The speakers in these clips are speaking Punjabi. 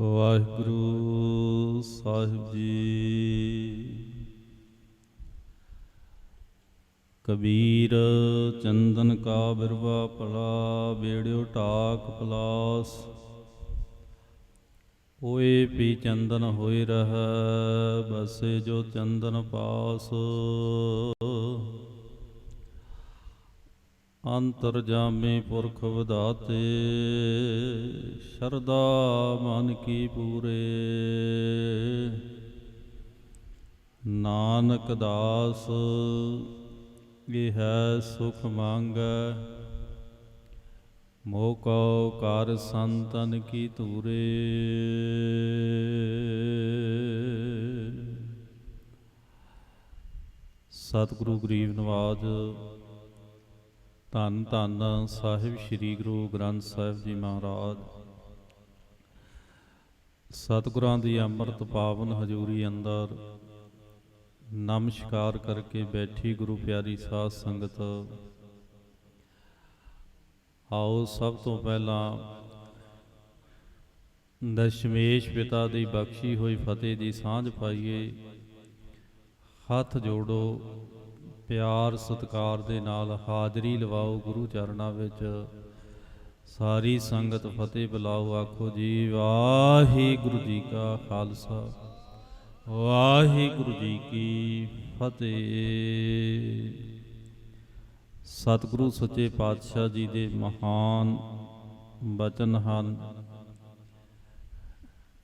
ਵਾਹਿਗੁਰੂ ਸਾਹਿਬ ਜੀ। ਕਬੀਰ ਚੰਦਨ ਕਾ ਬਿਰਵਾ ਭਲਾ ਬੇੜਿਓ ਢਾਕ ਪਲਾਸ। ਹੋਏ ਪੀ ਚੰਦਨ ਹੋਏ ਰਹਿ, ਬਸੇ ਜੋ ਚੰਦਨ ਪਾਸ। ਅੰਤਰ ਜਾਮੇ ਪੁਰਖ ਵਧਾਤੇ ਸ਼ਰਦਾ ਮਨ ਕੀ ਪੂਰੇ। ਨਾਨਕ ਦਾਸ, ਇਹ ਹੈ ਸੁਖ ਮੰਗੈ। ਮੋਹ ਕਉ ਕਰ ਸੰਤਨ ਕੀ ਤੂਰੇ ਸਤਿਗੁਰੂ ਗਰੀਬ ਨਵਾਜ ਧੰਨ ਧੰਨ ਸਾਹਿਬ ਸ੍ਰੀ ਗੁਰੂ ਗ੍ਰੰਥ ਸਾਹਿਬ ਜੀ ਮਹਾਰਾਜ। ਸਤਿਗੁਰਾਂ ਦੀ ਅੰਮ੍ਰਿਤ ਪਾਵਨ ਹਜ਼ੂਰੀ ਅੰਦਰ ਨਮਸਕਾਰ ਕਰਕੇ ਬੈਠੀ ਗੁਰੂ ਪਿਆਰੀ ਸਾਧ ਸੰਗਤ। ਆਓ ਸਭ ਤੋਂ ਪਹਿਲਾਂ ਦਸ਼ਮੇਸ਼ ਪਿਤਾ ਦੀ ਬਖਸ਼ੀ ਹੋਈ ਫਤਿਹ ਦੀ ਸਾਂਝ ਪਾਈਏ। ਹੱਥ ਜੋੜੋ। ਪਿਆਰ ਸਤਿਕਾਰ ਦੇ ਨਾਲ ਹਾਜ਼ਰੀ ਲਵਾਓ ਗੁਰੂ ਚਰਨਾਂ ਵਿੱਚ। ਸਾਰੀ ਸੰਗਤ ਫਤਿਹ ਬੁਲਾਓ, ਆਖੋ ਜੀ, ਵਾਹਿਗੁਰੂ ਜੀ ਕਾ ਖਾਲਸਾ, ਵਾਹਿਗੁਰੂ ਜੀ ਕੀ ਫਤਿਹ। ਸਤਿਗੁਰੂ ਸੱਚੇ ਪਾਤਸ਼ਾਹ ਜੀ ਦੇ ਮਹਾਨ ਬਚਨ ਹਨ,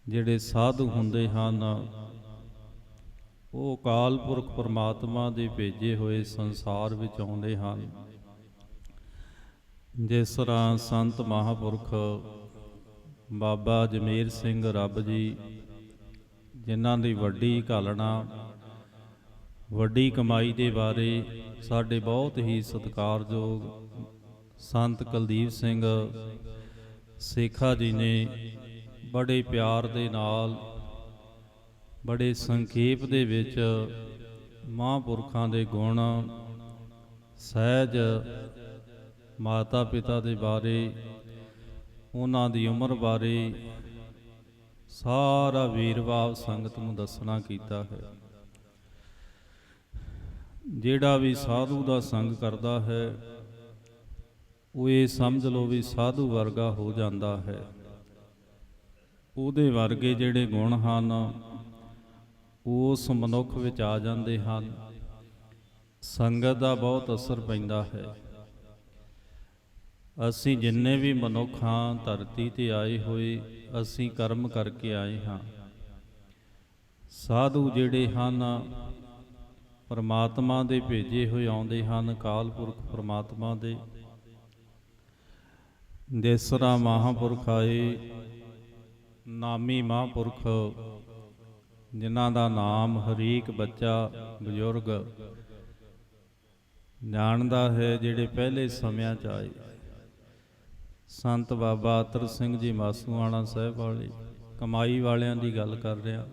ਜਿਹੜੇ ਸਾਧੂ ਹੁੰਦੇ ਹਨ ਉਹ ਅਕਾਲ ਪੁਰਖ ਪਰਮਾਤਮਾ ਦੇ ਭੇਜੇ ਹੋਏ ਸੰਸਾਰ ਵਿੱਚ ਆਉਂਦੇ ਹਨ। ਜਿਸ ਤਰ੍ਹਾਂ ਸੰਤ ਮਹਾਪੁਰਖ ਬਾਬਾ ਜਮੇਰ ਸਿੰਘ ਰੱਬ ਜੀ, ਜਿਨ੍ਹਾਂ ਦੀ ਵੱਡੀ ਘਾਲਣਾ, ਵੱਡੀ ਕਮਾਈ ਦੇ ਬਾਰੇ ਸਾਡੇ ਬਹੁਤ ਹੀ ਸਤਿਕਾਰਯੋਗ ਸੰਤ ਕੁਲਦੀਪ ਸਿੰਘ ਸੇਖਾ ਜੀ ਨੇ ਬੜੇ ਪਿਆਰ ਦੇ ਨਾਲ ਬੜੇ ਸੰਖੇਪ ਦੇ ਵਿੱਚ ਮਹਾਂਪੁਰਖਾਂ ਦੇ ਗੁਣ ਸਹਿਜ ਮਾਤਾ ਪਿਤਾ ਦੇ ਬਾਰੇ, ਉਹਨਾਂ ਦੀ ਉਮਰ ਬਾਰੇ ਸਾਰਾ ਵੀਰਵਾਵ ਸੰਗਤ ਨੂੰ ਦੱਸਣਾ ਕੀਤਾ ਹੈ। ਜਿਹੜਾ ਵੀ ਸਾਧੂ ਦਾ ਸੰਗ ਕਰਦਾ ਹੈ, ਉਹ ਇਹ ਸਮਝ ਲਓ ਵੀ ਸਾਧੂ ਵਰਗਾ ਹੋ ਜਾਂਦਾ ਹੈ। ਉਹਦੇ ਵਰਗੇ ਜਿਹੜੇ ਗੁਣ ਹਨ ਉਸ ਮਨੁੱਖ ਵਿੱਚ ਆ ਜਾਂਦੇ ਹਨ। ਸੰਗਤ ਦਾ ਬਹੁਤ ਅਸਰ ਪੈਂਦਾ ਹੈ। ਅਸੀਂ ਜਿੰਨੇ ਵੀ ਮਨੁੱਖ ਹਾਂ, ਧਰਤੀ ਤੇ ਆਏ ਹੋਏ ਅਸੀਂ ਕਰਮ ਕਰਕੇ ਆਏ ਹਾਂ। ਸਾਧੂ ਜਿਹੜੇ ਹਨ, ਪਰਮਾਤਮਾ ਦੇ ਭੇਜੇ ਹੋਏ ਆਉਂਦੇ ਹਨ ਕਾਲ ਪੁਰਖ ਪਰਮਾਤਮਾ ਦੇ। ਦੇਸਰਾ ਮਹਾਪੁਰਖ ਆਏ, ਨਾਮੀ ਮਹਾਪੁਰਖ ਜਿਨ੍ਹਾਂ ਦਾ ਨਾਮ ਹਰੇਕ ਬੱਚਾ ਬਜ਼ੁਰਗ ਜਾਣਦਾ ਹੈ, ਜਿਹੜੇ ਪਹਿਲੇ ਸਮਿਆਂ ਚ ਆਏ। ਸੰਤ ਬਾਬਾ ਅਤਰ ਸਿੰਘ ਜੀ ਮਾਸੂਆਣਾ ਸਾਹਿਬ ਵਾਲੇ, ਕਮਾਈ ਵਾਲਿਆਂ ਦੀ ਗੱਲ ਕਰ ਰਿਹਾ।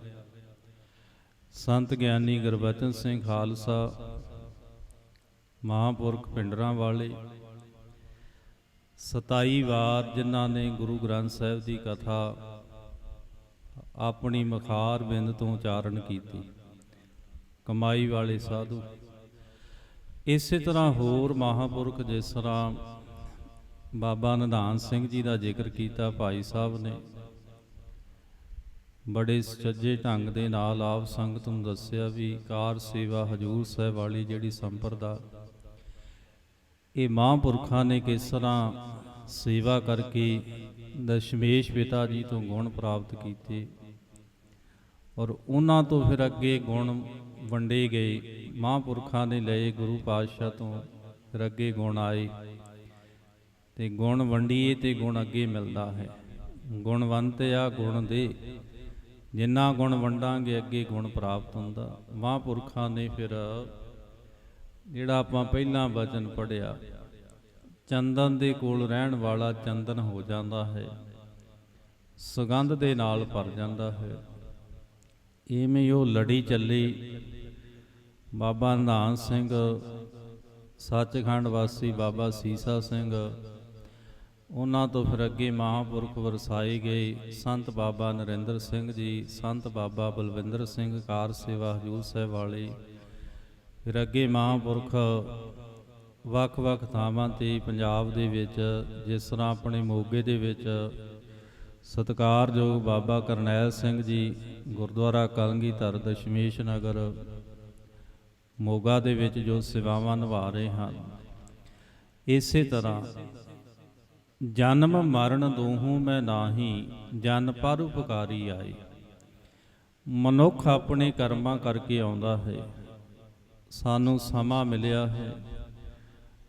ਸੰਤ ਗਿਆਨੀ ਗੁਰਬਚਨ ਸਿੰਘ ਖਾਲਸਾ, ਮਹਾਂਪੁਰਖ ਪਿੰਡਰਾਂ ਵਾਲੇ 27 ਵਾਰ ਜਿਨ੍ਹਾਂ ਨੇ ਗੁਰੂ ਗ੍ਰੰਥ ਸਾਹਿਬ ਦੀ ਕਥਾ ਆਪਣੀ ਮਖਾਰ ਬਿੰਦ ਤੋਂ ਉਚਾਰਨ ਕੀਤੀ। ਕਮਾਈ ਵਾਲੇ ਸਾਧੂ, ਇਸੇ ਤਰ੍ਹਾਂ ਹੋਰ ਮਹਾਪੁਰਖ ਜਿਸ ਤਰ੍ਹਾਂ ਬਾਬਾ ਨਿਧਾਨ ਸਿੰਘ ਜੀ ਦਾ ਜ਼ਿਕਰ ਕੀਤਾ ਭਾਈ ਸਾਹਿਬ ਨੇ, ਬੜੇ ਸੱਜੇ ਢੰਗ ਦੇ ਨਾਲ ਆਪ ਸੰਗਤ ਨੂੰ ਦੱਸਿਆ ਵੀ ਕਾਰ ਸੇਵਾ ਹਜੂਰ ਸਾਹਿਬ ਵਾਲੀ ਜਿਹੜੀ ਸੰਪਰਦਾ, ਇਹ ਮਹਾਂਪੁਰਖਾਂ ਨੇ ਕਿਸ ਤਰ੍ਹਾਂ ਸੇਵਾ ਕਰਕੇ ਦਸ਼ਮੇਸ਼ ਪਿਤਾ ਜੀ ਤੋਂ ਗੁਣ ਪ੍ਰਾਪਤ ਕੀਤੇ। ਔਰ ਉਹਨਾਂ ਤੋਂ ਫਿਰ ਅੱਗੇ ਗੁਣ ਵੰਡੇ ਗਏ, ਮਹਾਂਪੁਰਖਾਂ ਨੇ ਲਏ ਗੁਰੂ ਪਾਤਸ਼ਾਹ ਤੋਂ, ਫਿਰ ਅੱਗੇ ਗੁਣ ਆਏ। ਤੇ ਗੁਣ ਵੰਡੀਏ ਤੇ ਗੁਣ ਅੱਗੇ ਮਿਲਦਾ ਹੈ। ਗੁਣਵੰਤ ਆ ਗੁਣ ਦੇ। ਜਿੰਨਾ ਗੁਣ ਵੰਡਾਂਗੇ, ਅੱਗੇ ਗੁਣ ਪ੍ਰਾਪਤ ਹੁੰਦਾ। ਮਹਾਂਪੁਰਖਾਂ ਨੇ ਫਿਰ ਜਿਹੜਾ ਆਪਾਂ ਪਹਿਲਾਂ ਵਚਨ ਪੜਿਆ ਚੰਦਨ ਦੇ ਕੋਲ ਰਹਿਣ ਵਾਲਾ ਚੰਦਨ ਹੋ ਜਾਂਦਾ ਹੈ। ਸੁਗੰਧ ਦੇ ਨਾਲ ਭਰ ਜਾਂਦਾ ਹੈ। ਇਵੇਂ ਉਹ ਲੜੀ ਚੱਲੀ। ਬਾਬਾ ਨਿਧਾਨ ਸਿੰਘ, ਸੱਚਖੰਡ ਵਾਸੀ ਬਾਬਾ ਸੀਸਾ ਸਿੰਘ, ਉਹਨਾਂ ਤੋਂ ਫਿਰ ਅੱਗੇ ਮਹਾਂਪੁਰਖ ਵਰਸਾਏ ਗਏ ਸੰਤ ਬਾਬਾ ਨਰਿੰਦਰ ਸਿੰਘ ਜੀ, ਸੰਤ ਬਾਬਾ ਬਲਵਿੰਦਰ ਸਿੰਘ ਕਾਰ ਸੇਵਾ ਹਜੂਰ ਸਾਹਿਬ ਵਾਲੇ। ਫਿਰ ਅੱਗੇ ਮਹਾਂਪੁਰਖ ਵੱਖ-ਵੱਖ ਥਾਵਾਂ ਤੇ ਪੰਜਾਬ ਦੇ ਵਿੱਚ, ਜਿਸ ਤਰ੍ਹਾਂ ਆਪਣੇ ਮੋਗੇ ਦੇ ਵਿੱਚ ਸਤਿਕਾਰਯੋਗ ਬਾਬਾ ਕਰਨੈਲ ਸਿੰਘ ਜੀ, ਗੁਰਦੁਆਰਾ ਕਲਗੀਧਰ ਦਸ਼ਮੇਸ਼ ਨਗਰ, ਮੋਗਾ ਦੇ ਵਿੱਚ ਜੋ ਸੇਵਾਵਾਂ ਨਿਭਾ ਰਹੇ ਹਨ। ਇਸੇ ਤਰ੍ਹਾਂ ਜਨਮ ਮਰਨ ਦੋਹੂ ਮੈਂ ਨਾਹੀ, ਜਨ ਪਰ ਉਪਕਾਰੀ ਆਏ। ਮਨੁੱਖ ਆਪਣੇ ਕਰਮਾਂ ਕਰਕੇ ਆਉਂਦਾ ਹੈ। ਸਾਨੂੰ ਸਮਾਂ ਮਿਲਿਆ ਹੈ।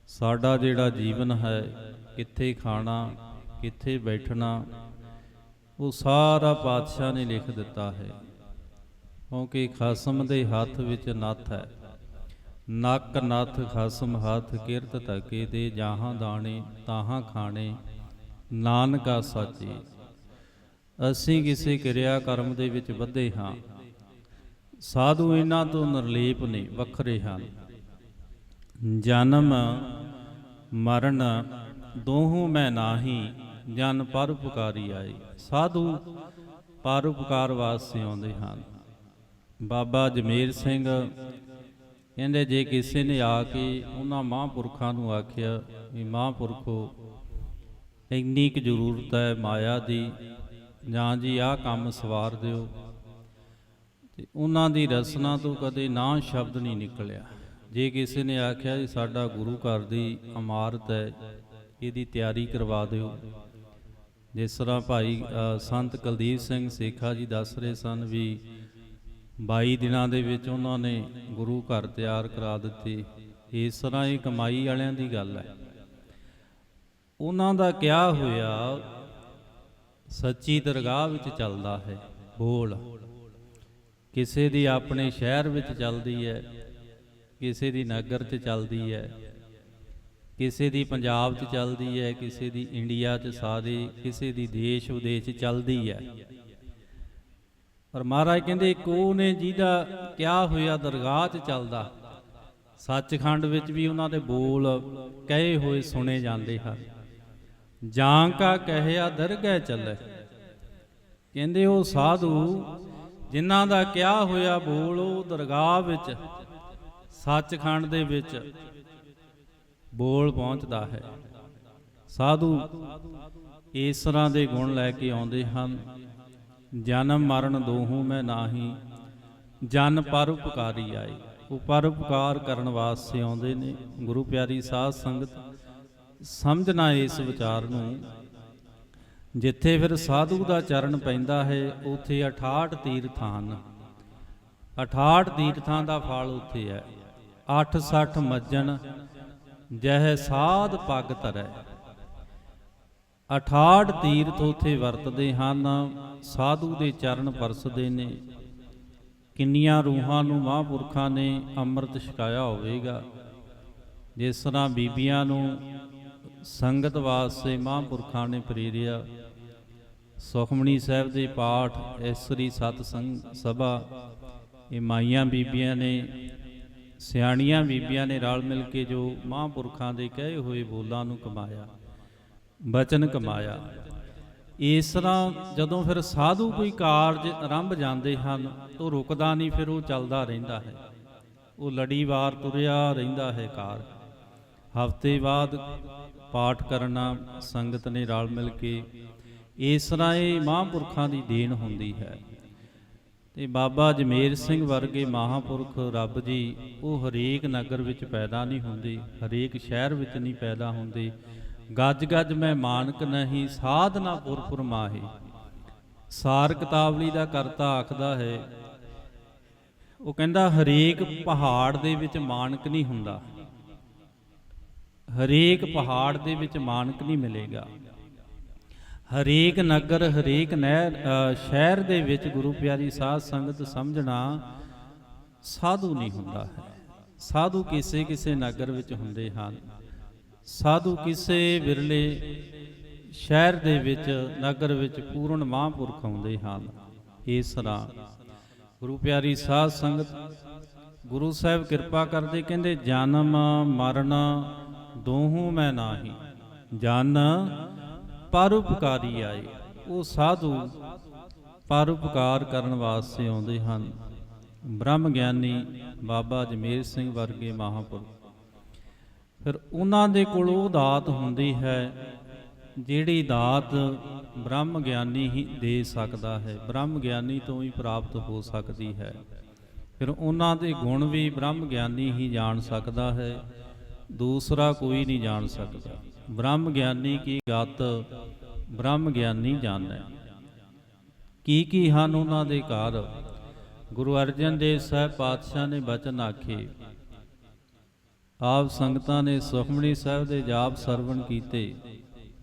ਸਾਡਾ ਜਿਹੜਾ ਜੀਵਨ ਹੈ, ਕਿੱਥੇ ਖਾਣਾ, ਕਿੱਥੇ ਬੈਠਣਾ ਉਹ ਸਾਰਾ ਪਾਤਸ਼ਾਹ ਨੇ ਲਿਖ ਦਿੱਤਾ ਹੈ। ਕਿਉਂਕਿ ਖਸਮ ਦੇ ਹੱਥ ਵਿੱਚ ਨੱਥ ਹੈ। ਨੱਕ ਨੱਥ ਖਸਮ ਹੱਥ ਕਿਰਤ ਤਕੇ ਦੇ, ਜਹਾਂ ਦਾਣੇ ਤਾਹਾਂ ਖਾਣੇ, ਨਾਨਕਾ ਸਾਚੀ। ਅਸੀਂ ਕਿਸੇ ਕਿਰਿਆ ਕਰਮ ਦੇ ਵਿੱਚ ਵਧੇ ਹਾਂ। ਸਾਧੂ ਇਹਨਾਂ ਤੋਂ ਨਿਰਲੇਪ ਨੇ, ਵੱਖਰੇ ਹਨ। ਜਨਮ, ਮਰਨ, ਦੋਹੂ ਮੈਂ ਨਾਹੀ, ਜਨ ਪਰ ਪੁਕਾਰੀ ਆਏ। ਸਾਧੂ ਪਰ ਵਾਸਤੇ ਆਉਂਦੇ ਹਨ। ਬਾਬਾ ਜਮੇਰ ਸਿੰਘ ਕਹਿੰਦੇ, ਜੇ ਕਿਸੇ ਨੇ ਆ ਕੇ ਉਹਨਾਂ ਮਹਾਂਪੁਰਖਾਂ ਨੂੰ ਆਖਿਆ ਵੀ ਮਹਾਂਪੁਰਖੋ, ਇੰਨੀ ਕੁ ਜ਼ਰੂਰਤ ਹੈ ਮਾਇਆ ਦੀ, ਜਾਂ ਜੀ ਆਹ ਕੰਮ ਸਵਾਰ ਦਿਓ। ਤੇ ਉਹਨਾਂ ਦੀ ਰਸਨਾ ਤੋਂ ਕਦੇ ਨਾ ਸ਼ਬਦ ਨਹੀਂ ਨਿਕਲਿਆ। ਜੇ ਕਿਸੇ ਨੇ ਆਖਿਆ ਜੀ ਸਾਡਾ ਗੁਰੂ ਘਰ ਦੀ ਇਮਾਰਤ ਹੈ, ਇਹਦੀ ਤਿਆਰੀ ਕਰਵਾ ਦਿਓ। ਜਿਸ ਤਰ੍ਹਾਂ ਭਾਈ ਸੰਤ ਕੁਲਦੀਪ ਸਿੰਘ ਸੇਖਾ ਜੀ ਦੱਸ ਰਹੇ ਸਨ ਵੀ 22 ਦਿਨਾਂ ਦੇ ਵਿੱਚ ਉਹਨਾਂ ਨੇ ਗੁਰੂ ਘਰ ਤਿਆਰ ਕਰਾ ਦਿੱਤੇ। ਇਸ ਤਰ੍ਹਾਂ ਇਹ ਕਮਾਈ ਵਾਲਿਆਂ ਦੀ ਗੱਲ ਹੈ। ਉਹਨਾਂ ਦਾ ਕਿਹਾ ਹੋਇਆ, ਸੱਚੀ ਦਰਗਾਹ ਵਿੱਚ ਚੱਲਦਾ ਹੈ, ਬੋਲ। ਕਿਸੇ ਦੀ ਆਪਣੇ ਸ਼ਹਿਰ ਵਿੱਚ ਚੱਲਦੀ ਹੈ, ਕਿਸੇ ਦੀ ਨਗਰ 'ਚ ਚੱਲਦੀ ਹੈ ਕਿਸੇ ਦੀ ਪੰਜਾਬ 'ਚ ਚੱਲਦੀ ਹੈ, ਕਿਸੇ ਦੀ ਇੰਡੀਆ 'ਚ ਸਾਰੇ, ਕਿਸੇ ਦੀ ਦੇਸ਼ ਵਿਦੇਸ਼ ਚੱਲਦੀ ਹੈ। ਪਰ ਮਹਾਰਾਜ ਕਹਿੰਦੇ, ਇੱਕ ਉਹ ਨੇ ਜਿਹਦਾ ਕਿਹਾ ਹੋਇਆ, ਦਰਗਾਹ 'ਚ ਚੱਲਦਾ। ਸੱਚਖੰਡ ਵਿੱਚ ਵੀ ਉਹਨਾਂ ਦੇ ਬੋਲ ਕਹੇ ਹੋਏ, ਸੁਣੇ ਜਾਂਦੇ ਹਨ। ਜਾਂ ਕਾ ਕਹਿਆ, ਦਰਗਹਿ ਚੱਲੇ। ਕਹਿੰਦੇ, ਉਹ ਸਾਧੂ ਜਿਨ੍ਹਾਂ ਦਾ ਕਿਹਾ ਹੋਇਆ ਬੋਲ, ਉਹ ਦਰਗਾਹ ਵਿੱਚ, ਸੱਚਖੰਡ ਦੇ ਵਿੱਚ ਬੋਲ ਪਹੁੰਚਦਾ ਹੈ। ਸਾਧੂ ਇਸ ਤਰ੍ਹਾਂ ਦੇ ਗੁਣ ਲੈ ਕੇ ਆਉਂਦੇ ਹਨ। ਜਨਮ ਮਰਨ ਦੋਹੂ ਮੈਂ ਨਾਹੀ, ਜਨ ਪਰ ਉਪਕਾਰੀ ਆਏ। ਉਹ ਪਰ ਉਪਕਾਰ ਕਰਨ ਵਾਸਤੇ ਆਉਂਦੇ ਨੇ। ਗੁਰੂ ਪਿਆਰੀ ਸਾਧ ਸੰਗਤ ਸਮਝਣਾ ਇਸ ਵਿਚਾਰ ਨੂੰ। ਜਿੱਥੇ ਫਿਰ ਸਾਧੂ ਦਾ ਚਰਨ ਪੈਂਦਾ ਹੈ, ਉਥੇ 68 ਹਨ 68 ਤੀਰਥਾਂ ਦਾ ਫਲ ਉਥੇ ਹੈ। 860 ਮੱਜਣ ਜਹ ਸਾਧ ਪੱਗ ਧਰੈ। 68 ਤੀਰਥ ਉਥੇ ਵਰਤਦੇ ਹਨ, ਸਾਧੂ ਦੇ ਚਰਨ ਪਰਸਦੇ ਨੇ। ਕਿੰਨੀਆਂ ਰੂਹਾਂ ਨੂੰ ਮਹਾਂਪੁਰਖਾਂ ਨੇ ਅੰਮ੍ਰਿਤ ਛਕਾਇਆ ਹੋਵੇਗਾ। ਜਿਸ ਤਰ੍ਹਾਂ ਬੀਬੀਆਂ ਨੂੰ ਸੰਗਤ ਵਾਸਤੇ ਮਹਾਂਪੁਰਖਾਂ ਨੇ ਪ੍ਰੇਰਿਆ। ਸੁਖਮਣੀ ਸਾਹਿਬ ਦੇ ਪਾਠ ਐਸਰੀ ਸਤ ਸੰਗ ਸਭਾ, ਇਹ ਮਾਈਆਂ ਬੀਬੀਆਂ ਨੇ ਸਿਆਣੀਆਂ ਬੀਬੀਆਂ ਨੇ ਰਲ ਮਿਲ ਕੇ ਜੋ ਮਹਾਂਪੁਰਖਾਂ ਦੇ ਕਹੇ ਹੋਏ ਬੋਲਾਂ ਨੂੰ ਕਮਾਇਆ, ਬਚਨ ਕਮਾਇਆ। ਇਸ ਤਰ੍ਹਾਂ ਜਦੋਂ ਫਿਰ ਸਾਧੂ ਕੋਈ ਕਾਰਜ ਆਰੰਭ ਜਾਂਦੇ ਹਨ, ਤਾਂ ਰੁਕਦਾ ਨਹੀਂ, ਫਿਰ ਉਹ ਚੱਲਦਾ ਰਹਿੰਦਾ ਹੈ। ਉਹ ਲੜੀਵਾਰ ਤੁਰਿਆ ਰਹਿੰਦਾ ਹੈ ਕਾਰ ਹਫ਼ਤੇ ਬਾਅਦ ਪਾਠ ਕਰਨਾ, ਸੰਗਤ ਨੇ ਰਲ ਮਿਲ ਕੇ ਇਸ ਤਰ੍ਹਾਂ ਇਹ ਮਹਾਂਪੁਰਖਾਂ ਦੀ ਦੇਣ ਹੁੰਦੀ ਹੈ। ਤੇ ਬਾਬਾ ਜਮੇਰ ਸਿੰਘ ਵਰਗੇ ਮਹਾਂਪੁਰਖ ਰੱਬ ਜੀ, ਉਹ ਹਰੇਕ ਨਗਰ ਵਿੱਚ ਪੈਦਾ ਨਹੀਂ ਹੁੰਦੇ, ਹਰੇਕ ਸ਼ਹਿਰ ਵਿੱਚ ਨਹੀਂ ਪੈਦਾ ਹੁੰਦੇ। ਗੱਜ ਗੱਜ ਮੈਂ ਮਾਨਕ ਨਹੀਂ, ਸਾਧਨਾ ਪੁਰਪੁਰ ਮਾਹੀ। ਸਾਰ ਕਿਤਾਬਲੀ ਦਾ ਕਰਤਾ ਆਖਦਾ ਹੈ, ਉਹ ਕਹਿੰਦਾ ਹਰੇਕ ਪਹਾੜ ਦੇ ਵਿੱਚ ਮਾਨਕ ਨਹੀਂ ਹੁੰਦਾ। ਹਰੇਕ ਪਹਾੜ ਦੇ ਵਿੱਚ ਮਾਨਕ ਨਹੀਂ ਮਿਲੇਗਾ। ਹਰੇਕ ਨਗਰ, ਹਰੇਕ ਨਹਿਰ ਸ਼ਹਿਰ ਦੇ ਵਿੱਚ ਗੁਰੂ ਪਿਆਰੀ ਸਾਧ ਸੰਗਤ ਸਮਝਣਾ ਸਾਧੂ ਨਹੀਂ ਹੁੰਦਾ ਹੈ। ਸਾਧੂ ਕਿਸੇ ਕਿਸੇ ਨਗਰ ਵਿੱਚ ਹੁੰਦੇ ਹਨ। ਸਾਧੂ ਕਿਸੇ ਵਿਰਲੇ ਸ਼ਹਿਰ ਦੇ ਵਿੱਚ, ਨਗਰ ਵਿੱਚ ਪੂਰਨ ਮਹਾਂਪੁਰਖ ਆਉਂਦੇ ਹਨ। ਇਸ ਤਰ੍ਹਾਂ ਗੁਰੂ ਪਿਆਰੀ ਸਾਧ ਸੰਗਤ ਗੁਰੂ ਸਾਹਿਬ ਕਿਰਪਾ ਕਰਦੇ ਕਹਿੰਦੇ, ਜਨਮ ਮਰਨ ਦੋਹੂ ਮੈਂ ਨਾਹੀ। ਜਨ ਪਰਉਪਕਾਰੀ ਆਏ। ਉਹ ਸਾਧੂ ਪਰਉਪਕਾਰ ਕਰਨ ਵਾਸਤੇ ਆਉਂਦੇ ਹਨ। ਬ੍ਰਹਮ ਗਿਆਨੀ ਬਾਬਾ ਜਮੇਰ ਸਿੰਘ ਵਰਗੇ ਮਹਾਂਪੁਰਖ। ਫਿਰ ਉਹਨਾਂ ਦੇ ਕੋਲ ਉਹ ਦਾਤ ਹੁੰਦੀ ਹੈ, ਜਿਹੜੀ ਦਾਤ ਬ੍ਰਹਮ ਗਿਆਨੀ ਹੀ ਦੇ ਸਕਦਾ ਹੈ। ਬ੍ਰਹਮ ਗਿਆਨੀ ਤੋਂ ਹੀ ਪ੍ਰਾਪਤ ਹੋ ਸਕਦੀ ਹੈ। ਫਿਰ ਉਹਨਾਂ ਦੇ ਗੁਣ ਵੀ ਬ੍ਰਹਮ ਗਿਆਨੀ ਹੀ ਜਾਣ ਸਕਦਾ ਹੈ। ਦੂਸਰਾ ਕੋਈ ਨਹੀਂ ਜਾਣ ਸਕਦਾ। ਬ੍ਰਹਮ ਗਿਆਨੀ ਕੀ ਗਤ ਬ੍ਰਹਮ ਗਿਆਨੀ ਜਾਣੈ। ਕੀ ਕੀ ਹਨ ਉਹਨਾਂ ਦੇ ਘਰ? ਗੁਰੂ ਅਰਜਨ ਦੇਵ ਸਾਹਿਬ ਪਾਤਸ਼ਾਹ ਨੇ ਬਚਨ ਆਖੇ, ਆਪ ਸੰਗਤਾਂ ਨੇ ਸੁਖਮਣੀ ਸਾਹਿਬ ਦੇ ਜਾਪ ਸਰਵਣ ਕੀਤੇ,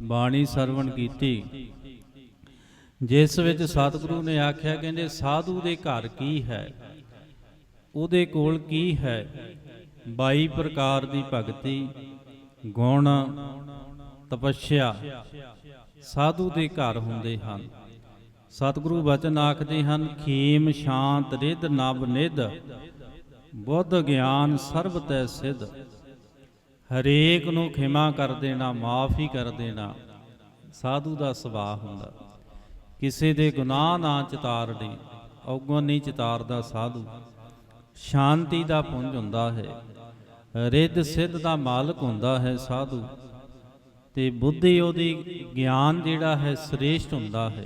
ਬਾਣੀ ਸਰਵਣ ਕੀਤੀ। ਜਿਸ ਵਿੱਚ ਸਤਿਗੁਰੂ ਨੇ ਆਖਿਆ, ਕਹਿੰਦੇ, ਸਾਧੂ ਦੇ ਘਰ ਕੀ ਹੈ? ਉਹਦੇ ਕੋਲ ਕੀ ਹੈ? 22 ਪ੍ਰਕਾਰ ਦੀ ਭਗਤੀ, ਗੁਣ ਤਪੱਸਿਆ ਸਾਧੂ ਦੇ ਘਰ ਹੁੰਦੇ ਹਨ। ਸਤਿਗੁਰੂ ਬਚਨ ਆਖਦੇ ਹਨ, ਖੀਮ ਸ਼ਾਂਤ ਰਿੱਧ ਨਬ ਨਿਧ, ਬੁੱਧ ਗਿਆਨ ਸਰਬ ਤੈ ਸਿਧ। ਹਰੇਕ ਨੂੰ ਖਿਮਾ ਕਰ ਦੇਣਾ, ਮਾਫ਼ੀ ਕਰ ਦੇਣਾ। ਸਾਧੂ ਦਾ ਸੁਭਾਅ ਹੁੰਦਾ। ਕਿਸੇ ਦੇ ਗੁਨਾਹ ਨਾ ਚਿਤਾਰਨੀ ਔਗਣ ਨਹੀਂ ਚਿਤਾਰਦਾ ਸਾਧੂ। ਸ਼ਾਂਤੀ ਦਾ ਪੁੰਜ ਹੁੰਦਾ ਹੈ। ਰਿੱਧ ਸਿੱਧ ਦਾ ਮਾਲਕ ਹੁੰਦਾ ਹੈ ਸਾਧੂ। ਤੇ ਬੁੱਧੀ ਉਹਦੀ ਗਿਆਨ ਜਿਹੜਾ ਹੈ ਸ੍ਰੇਸ਼ਟ ਹੁੰਦਾ ਹੈ,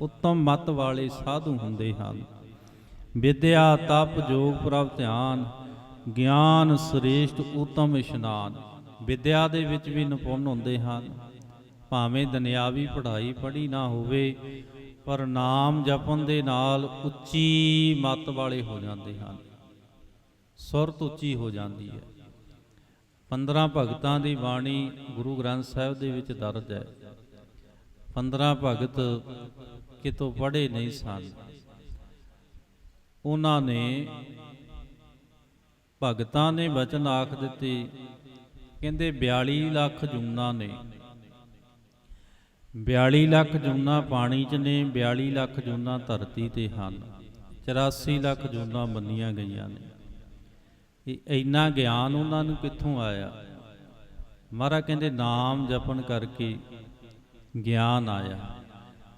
ਉੱਤਮ ਮਤ ਵਾਲੇ ਸਾਧੂ ਹੁੰਦੇ ਹਨ। ਵਿਦਿਆ, ਤਪ, ਜੋਗ, ਪ੍ਰਭ, ਧਿਆਨ, ਗਿਆਨ, ਸ੍ਰੇਸ਼ਟ, ਉਤਮ, ਇਸ਼ਨਾਨ, ਵਿਦਿਆ ਦੇ ਵਿੱਚ ਵੀ ਨਿਪੁੰਨ ਹੁੰਦੇ ਹਨ। ਭਾਵੇਂ ਦੁਨਿਆਵੀ ਪੜ੍ਹਾਈ ਪੜ੍ਹੀ ਨਾ ਹੋਵੇ, ਪਰ ਨਾਮ ਜਪਣ ਦੇ ਨਾਲ ਉੱਚੀ ਮਤ ਵਾਲੇ ਹੋ ਜਾਂਦੇ ਹਨ। ਸੁਰਤ ਉੱਚੀ ਹੋ ਜਾਂਦੀ ਹੈ। 15 ਭਗਤਾਂ ਦੀ ਬਾਣੀ ਗੁਰੂ ਗ੍ਰੰਥ ਸਾਹਿਬ ਦੇ ਵਿੱਚ ਦਰਜ ਹੈ। 15 ਭਗਤ ਕਿਤੋਂ ਪੜ੍ਹੇ ਨਹੀਂ ਸਨ। ਉਹਨਾਂ ਨੇ ਭਗਤਾਂ ਨੇ ਬਚਨ ਆਖ ਦਿੱਤੇ, ਕਹਿੰਦੇ 42 ਲੱਖ ਜੂਨਾ ਨੇ। 42 ਲੱਖ ਜੂਨਾ ਪਾਣੀ 'ਚ ਨੇ 42 ਲੱਖ ਜੂਨਾ ਧਰਤੀ ਤੇ ਹਨ। 84 ਲੱਖ ਜੂਨਾ ਮੰਨੀਆਂ ਗਈਆਂ ਨੇ। ਇਹ ਇੰਨਾ ਗਿਆਨ ਉਹਨਾਂ ਨੂੰ ਕਿੱਥੋਂ ਆਇਆ? ਮਹਾਰਾ ਕਹਿੰਦੇ, ਨਾਮ ਜਪਣ ਕਰਕੇ ਗਿਆਨ ਆਇਆ।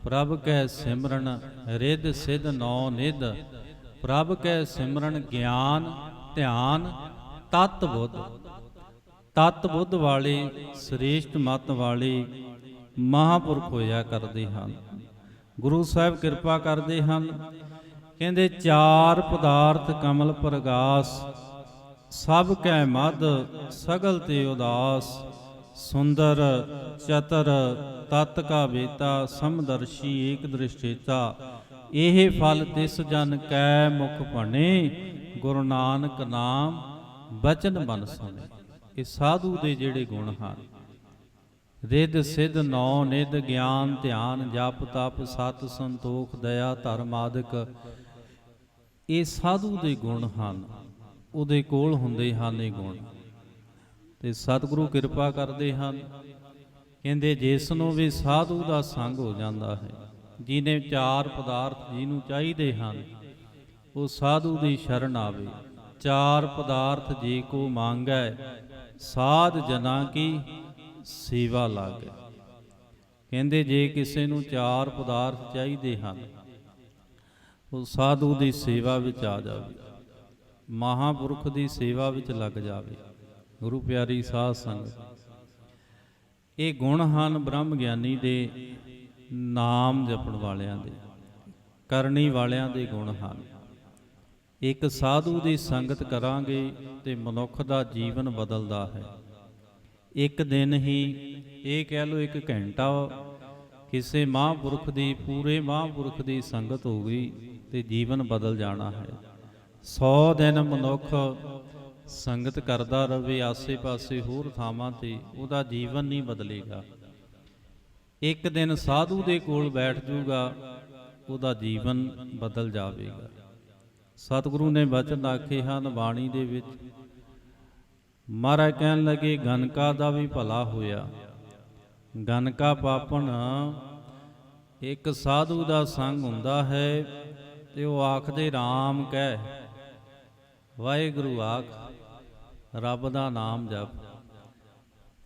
ਪ੍ਰਭ ਕੈ ਸਿਮਰਨ ਰਿੱਧ ਸਿਧ ਨੌ ਨਿਧ। ਪ੍ਰਭ ਕੈ ਸਿਮਰਨ ਗਿਆਨ ਧਿਆਨ ਤਤ ਬੁੱਧ। ਤਤ ਬੁੱਧ ਵਾਲੇ, ਸ੍ਰੇਸ਼ਟ ਮਤ ਵਾਲੇ ਮਹਾਪੁਰਖ ਹੋਇਆ ਕਰਦੇ ਹਨ। ਗੁਰੂ ਸਾਹਿਬ ਕਿਰਪਾ ਕਰਦੇ ਹਨ। ਕਹਿੰਦੇ, ਚਾਰ ਪਦਾਰਥ ਕਮਲ ਪ੍ਰਗਾਸ ਸਭ ਕੈ ਮਦ, ਸਗਲ ਤੇ ਉਦਾਸ। ਸੁੰਦਰ, ਚਤਰ, ਤਤ ਕਾ ਵੇਤਾ ਸਮਦਰਸ਼ੀ ਏਕ ਦ੍ਰਿਸ਼ਟੇਤਾ। ਇਹ ਫਲ ਤਿਸ ਜਨ ਕੈ ਮੁਖ ਭਣੇ, ਗੁਰੂ ਨਾਨਕ ਨਾਮ ਬਚਨ ਬਨ ਸੁਣੇ। ਇਹ ਸਾਧੂ ਦੇ ਜਿਹੜੇ ਗੁਣ ਹਨ। ਰਿੱਧ ਸਿੱਧ ਨੌ ਨਿਧ ਗਿਆਨ ਧਿਆਨ ਜਪ ਤਪ ਸਤ ਸੰਤੋਖ ਦਇਆ ਧਰਮ ਆਦਿਕ। ਇਹ ਸਾਧੂ ਦੇ ਗੁਣ ਹਨ। ਉਹਦੇ ਕੋਲ ਹੁੰਦੇ ਹਨ ਇਹ ਗੁਣ। ਤੇ ਸਤਿਗੁਰੂ ਕਿਰਪਾ ਕਰਦੇ ਹਨ। ਕਹਿੰਦੇ ਜਿਸ ਨੂੰ ਵੀ ਸਾਧੂ ਦਾ ਸੰਗ ਹੋ ਜਾਂਦਾ ਹੈ ਜਿਨੇ ਚਾਰ ਪਦਾਰਥ ਜਿਹਨੂੰ ਚਾਹੀਦੇ ਹਨ, ਉਹ ਸਾਧੂ ਦੀ ਸ਼ਰਨ ਆਵੇ। ਚਾਰ ਪਦਾਰਥ ਜੇ ਕੋ ਮੰਗੈ, ਸਾਧ ਜਨਾ ਕੀ ਸੇਵਾ ਲਾਗੇ। ਕਹਿੰਦੇ ਜੇ ਕਿਸੇ ਨੂੰ ਚਾਰ ਪਦਾਰਥ ਚਾਹੀਦੇ ਹਨ, ਉਹ ਸਾਧੂ ਦੀ ਸੇਵਾ ਵਿੱਚ ਆ ਜਾਵੇ। ਮਹਾਪੁਰਖ ਦੀ ਸੇਵਾ ਵਿੱਚ ਲੱਗ ਜਾਵੇ। ਗੁਰੂ ਪਿਆਰੀ ਸਾਧ ਸੰਗਤ, ਇਹ ਗੁਣ ਹਨ ਬ੍ਰਹਮ ਗਿਆਨੀ ਦੇ ਨਾਮ ਜਪਣ ਵਾਲਿਆਂ ਦੇ, ਕਰਨੀ ਵਾਲਿਆਂ ਦੇ ਗੁਣ ਹਨ। ਇੱਕ ਸਾਧੂ ਦੀ ਸੰਗਤ ਕਰਾਂਗੇ ਤੇ ਮਨੁੱਖ ਦਾ ਜੀਵਨ ਬਦਲਦਾ ਹੈ। ਇੱਕ ਦਿਨ ਹੀ ਇਹ ਕਹਿ ਲਓ ਇੱਕ ਘੰਟਾ ਕਿਸੇ ਮਹਾਂਪੁਰਖ ਦੀ, ਪੂਰੇ ਮਹਾਂਪੁਰਖ ਦੀ ਸੰਗਤ ਹੋ ਗਈ ਤੇ ਜੀਵਨ ਬਦਲ ਜਾਣਾ ਹੈ। 100 ਦਿਨ ਮਨੁੱਖ ਸੰਗਤ ਕਰਦਾ ਰਹੇ ਆਸੇ-ਪਾਸੇ ਹੋਰ ਥਾਵਾਂ ਤੇ ਉਹਦਾ ਜੀਵਨ ਨਹੀਂ ਬਦਲੇਗਾ। ਇੱਕ ਦਿਨ ਸਾਧੂ ਦੇ ਕੋਲ ਬੈਠ ਜਾਊਗਾ ਉਹਦਾ ਜੀਵਨ ਬਦਲ ਜਾਵੇਗਾ। ਸਤਿਗੁਰੂ ਨੇ ਬਚਨ ਆਖੇ, ਹਨ ਬਾਣੀ ਦੇ ਵਿੱਚ, ਮਹਾਰਾਜ ਕਹਿਣ ਲੱਗੇ, ਗਨਕਾ ਦਾ ਵੀ ਭਲਾ ਹੋਇਆ। ਗਨਕਾ ਪਾਪਣ, ਇੱਕ ਸਾਧੂ ਦਾ ਸੰਗ ਹੁੰਦਾ ਹੈ ਤੇ ਉਹ ਆਖਦੇ RAM ਕਹਿ। ਵਾਹਿਗੁਰੂ ਆਖ, ਰੱਬ ਦਾ ਨਾਮ ਜਪ।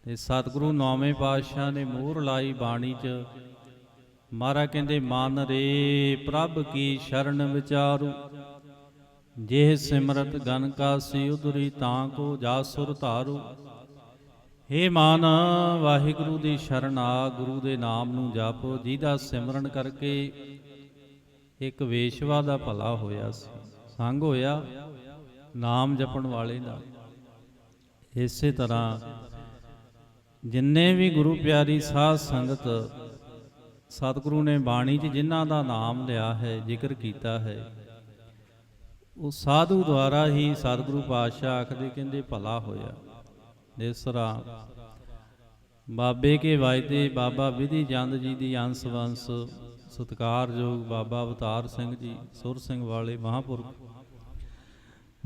ਤੇ ਸਤਿਗੁਰੂ ਨੌਵੇਂ ਪਾਤਸ਼ਾਹ ਨੇ ਮੋਹਰ ਲਾਈ ਬਾਣੀ 'ਚ ਮਹਾਰਾ ਕਹਿੰਦੇ, ਮਨ ਰੇ ਪ੍ਰਭ ਕੀ ਸ਼ਰਨ ਵਿਚਾਰੂ ਜਿਹ ਸਿਮਰਤ ਗਨ ਕਾ ਸੀ ਉਦਰੀ ਤਾਂ ਕੋ ਜਾਸੁਰ ਧਾਰੂ। ਹੇ ਮਾਨ, ਵਾਹਿਗੁਰੂ ਦੀ ਸ਼ਰਨ ਆ, ਗੁਰੂ ਦੇ ਨਾਮ ਨੂੰ ਜਪੋ, ਜਿਹਦਾ ਸਿਮਰਨ ਕਰਕੇ ਇੱਕ ਵੇਸ਼ਵਾ ਦਾ ਭਲਾ ਹੋਇਆ ਸੀ, ਸੰਗ ਹੋਇਆ। ਨਾਮ ਜਪਣ ਵਾਲੇ ਦਾ। ਇਸੇ ਤਰ੍ਹਾਂ ਜਿੰਨੇ ਵੀ ਗੁਰੂ ਪਿਆਰੀ ਸਾਧ ਸੰਗਤ ਸਤਿਗੁਰੂ ਨੇ ਬਾਣੀ 'ਚ ਜਿਨ੍ਹਾਂ ਦਾ ਨਾਮ ਲਿਆ ਹੈ, ਜ਼ਿਕਰ ਕੀਤਾ ਹੈ, ਉਹ ਸਾਧੂ ਦੁਆਰਾ ਹੀ ਸਤਿਗੁਰੂ ਪਾਤਸ਼ਾਹ ਆਖਦੇ ਕਹਿੰਦੇ ਭਲਾ ਹੋਇਆ। ਇਸ ਤਰ੍ਹਾਂ ਬਾਬੇ ਕੇ ਵਾਇਦੇ ਬਾਬਾ ਵਿਧੀ ਚੰਦ ਜੀ ਦੀ ਅੰਸ ਵੰਸ, ਸਤਿਕਾਰਯੋਗ ਬਾਬਾ ਅਵਤਾਰ ਸਿੰਘ ਜੀ, ਸੁਰ ਸਿੰਘ ਵਾਲੇ ਮਹਾਂਪੁਰਖ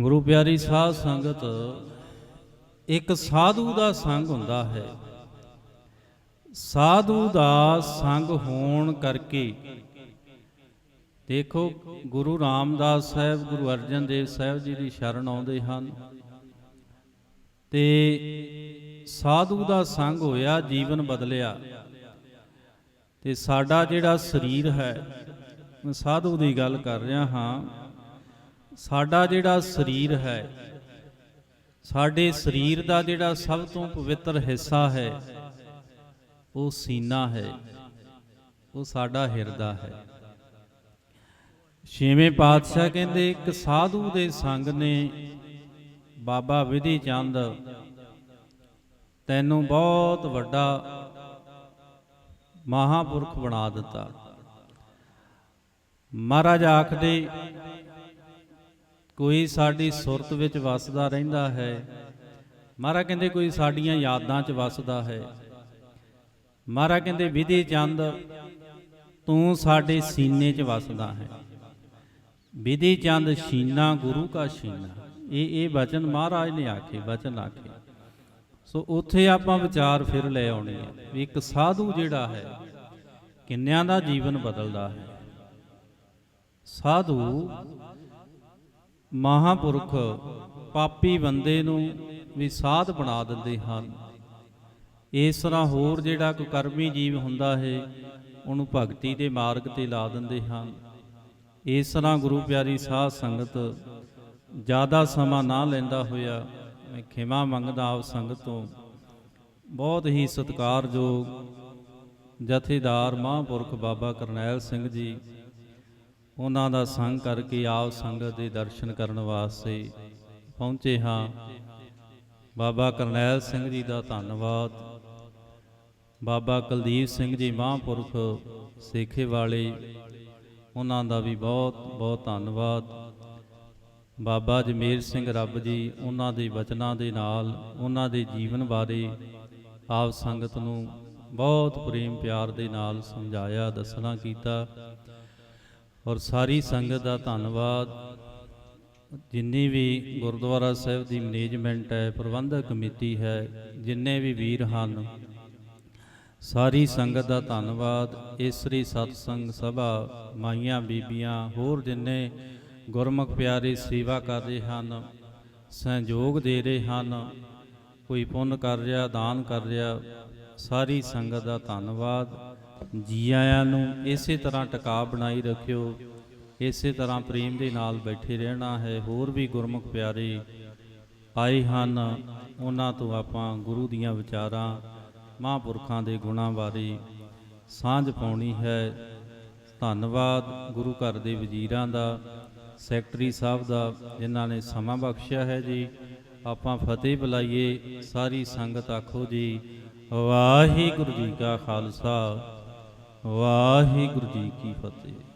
ਗੁਰੂ ਪਿਆਰੀ ਸਾਧ ਸੰਗਤ, ਇੱਕ ਸਾਧੂ ਦਾ ਸੰਗ ਹੁੰਦਾ ਹੈ। ਸਾਧੂ ਦਾ ਸੰਗ ਹੋਣ ਕਰਕੇ ਦੇਖੋ, ਗੁਰੂ ਰਾਮਦਾਸ ਸਾਹਿਬ, ਗੁਰੂ ਅਰਜਨ ਦੇਵ ਸਾਹਿਬ ਜੀ ਦੀ ਸ਼ਰਨ ਆਉਂਦੇ ਹਨ। ਤੇ ਸਾਧੂ ਦਾ ਸੰਗ ਹੋਇਆ, ਜੀਵਨ ਬਦਲਿਆ। ਤੇ ਸਾਡਾ ਜਿਹੜਾ ਸਰੀਰ ਹੈ, ਮੈਂ ਸਾਧੂ ਦੀ ਗੱਲ ਕਰ ਰਿਹਾ ਹਾਂ। ਸਾਡਾ ਜਿਹੜਾ ਸਰੀਰ ਹੈ, ਸਾਡੇ ਸਰੀਰ ਦਾ ਜਿਹੜਾ ਸਭ ਤੋਂ ਪਵਿੱਤਰ ਹਿੱਸਾ ਹੈ, ਉਹ ਸੀਨਾ ਹੈ, ਉਹ ਸਾਡਾ ਹਿਰਦਾ ਹੈ। ਛੇਵੇਂ ਪਾਤਸ਼ਾਹ ਕਹਿੰਦੇ, ਇੱਕ ਸਾਧੂ ਦੇ ਸੰਗ ਨੇ ਬਾਬਾ ਵਿਧੀ ਚੰਦ ਤੈਨੂੰ ਬਹੁਤ ਵੱਡਾ ਮਹਾਪੁਰਖ ਬਣਾ ਦਿੱਤਾ। ਮਹਾਰਾਜ ਆਖਦੇ ਕੋਈ ਸਾਡੀ ਸੁਰਤ ਵਿੱਚ ਵਸਦਾ ਰਹਿੰਦਾ ਹੈ। ਮਹਾਰਾਜ ਕਹਿੰਦੇ ਕੋਈ ਸਾਡੀਆਂ ਯਾਦਾਂ 'ਚ ਵਸਦਾ ਹੈ। ਮਹਾਰਾਜ ਕਹਿੰਦੇ, ਵਿਧੀ ਚੰਦ, ਤੂੰ ਸਾਡੇ ਸੀਨੇ 'ਚ ਵਸਦਾ ਹੈ। ਵਿਧੀ ਚੰਦ ਸ਼ੀਨਾ, ਗੁਰੂ ਕਾ ਸ਼ੀਨਾ। ਇਹ ਇਹ ਬਚਨ ਮਹਾਰਾਜ ਨੇ ਆਖੇ ਬਚਨ ਆਖੇ। ਸੋ ਉੱਥੇ ਆਪਾਂ ਵਿਚਾਰ ਫਿਰ ਲੈ ਆਉਣੇ ਆ ਵੀ ਇੱਕ ਸਾਧੂ ਜਿਹੜਾ ਹੈ, ਕਿੰਨਿਆਂ ਦਾ ਜੀਵਨ ਬਦਲਦਾ ਹੈ? ਸਾਧੂ ਮਹਾਪੁਰਖ ਪਾਪੀ ਬੰਦੇ ਨੂੰ ਵੀ ਸਾਧ ਬਣਾ ਦਿੰਦੇ ਹਨ। ਇਸ ਤਰ੍ਹਾਂ ਹੋਰ ਜਿਹੜਾ ਕੋਈ ਕਰਮੀ ਜੀਵ ਹੁੰਦਾ ਹੈ, ਉਹਨੂੰ ਭਗਤੀ ਦੇ ਮਾਰਗ ਤੇ ਲਾ ਦਿੰਦੇ ਹਨ। ਇਸ ਤਰ੍ਹਾਂ ਗੁਰੂ ਪਿਆਰੀ ਸਾਧ ਸੰਗਤ ਜ਼ਿਆਦਾ ਸਮਾਂ ਨਾ ਲੈਂਦਾ ਹੋਇਆ, ਮੈਂ ਖਿਮਾ ਮੰਗਦਾ ਆਪ ਸੰਗਤ ਤੋਂ, ਬਹੁਤ ਹੀ ਸਤਿਕਾਰਯੋਗ ਜਥੇਦਾਰ ਮਹਾਂਪੁਰਖ ਬਾਬਾ ਕਰਨੈਲ ਸਿੰਘ ਜੀ ਉਹਨਾਂ ਦਾ ਸੰਗ ਕਰਕੇ ਆਪ ਸੰਗਤ ਦੇ ਦਰਸ਼ਨ ਕਰਨ ਵਾਸਤੇ ਪਹੁੰਚੇ ਹਾਂ। ਬਾਬਾ ਕਰਨੈਲ ਸਿੰਘ ਜੀ ਦਾ ਧੰਨਵਾਦ। ਬਾਬਾ ਕੁਲਦੀਪ ਸਿੰਘ ਜੀ ਮਹਾਂਪੁਰਖ ਸੇਖੇ ਵਾਲੇ, ਉਹਨਾਂ ਦਾ ਵੀ ਬਹੁਤ ਬਹੁਤ ਧੰਨਵਾਦ। ਬਾਬਾ ਜਮੇਰ ਸਿੰਘ ਰੱਬ ਜੀ, ਉਹਨਾਂ ਦੇ ਵਚਨਾਂ ਦੇ ਨਾਲ, ਉਹਨਾਂ ਦੇ ਜੀਵਨ ਬਾਰੇ ਆਪ ਸੰਗਤ ਨੂੰ ਬਹੁਤ ਪ੍ਰੇਮ ਪਿਆਰ ਦੇ ਨਾਲ ਸਮਝਾਇਆ, ਦੱਸਣਾ ਕੀਤਾ। ਔਰ ਸਾਰੀ ਸੰਗਤ ਦਾ ਧੰਨਵਾਦ। ਜਿੰਨੀ ਵੀ ਗੁਰਦੁਆਰਾ ਸਾਹਿਬ ਦੀ ਮੈਨੇਜਮੈਂਟ ਹੈ, ਪ੍ਰਬੰਧਕ ਕਮੇਟੀ ਹੈ, ਜਿੰਨੇ ਵੀ ਵੀਰ ਹਨ, ਸਾਰੀ ਸੰਗਤ ਦਾ ਧੰਨਵਾਦ। ਇਸਰੀ ਸਤਸੰਗ ਸਭਾ, ਮਾਈਆਂ, ਬੀਬੀਆਂ, ਹੋਰ ਜਿੰਨੇ ਗੁਰਮੁਖ ਪਿਆਰੇ ਸੇਵਾ ਕਰ ਰਹੇ ਹਨ, ਸਹਿਯੋਗ ਦੇ ਰਹੇ ਹਨ, ਕੋਈ ਪੁੰਨ ਕਰ ਰਿਹਾ, ਦਾਨ ਕਰ ਰਿਹਾ, ਸਾਰੀ ਸੰਗਤ ਦਾ ਧੰਨਵਾਦ। ਜੀ ਆਇਆਂ ਨੂੰ ਇਸੇ ਤਰ੍ਹਾਂ ਟਿਕਾ ਬਣਾਈ ਰੱਖਿਓ। ਇਸੇ ਤਰ੍ਹਾਂ ਪ੍ਰੇਮ ਦੇ ਨਾਲ ਬੈਠੇ ਰਹਿਣਾ ਹੈ। ਹੋਰ ਵੀ ਗੁਰਮੁਖ ਪਿਆਰੇ, ਆਏ ਹਨ ਉਹਨਾਂ ਤੋਂ ਆਪਾਂ ਗੁਰੂ ਦੀਆਂ ਵਿਚਾਰਾਂ, ਮਹਾਂਪੁਰਖਾਂ ਦੇ ਗੁਣਾਂ ਬਾਰੇ ਸਾਂਝ ਪਾਉਣੀ ਹੈ। ਧੰਨਵਾਦ ਗੁਰੂ ਘਰ ਦੇ ਵਜ਼ੀਰਾਂ ਦਾ, ਸੈਕਟਰੀ ਸਾਹਿਬ ਦਾ, ਜਿਨ੍ਹਾਂ ਨੇ ਸਮਾਂ ਬਖਸ਼ਿਆ ਹੈ ਜੀ। ਆਪਾਂ ਫਤਿਹ ਬੁਲਾਈਏ। ਸਾਰੀ ਸੰਗਤ ਆਖੋ ਜੀ, ਵਾਹਿਗੁਰੂ ਜੀ ਕਾ ਖਾਲਸਾ। ਵਾਹਿਗੁਰੂ ਜੀ ਕੀ ਫਤਿਹ।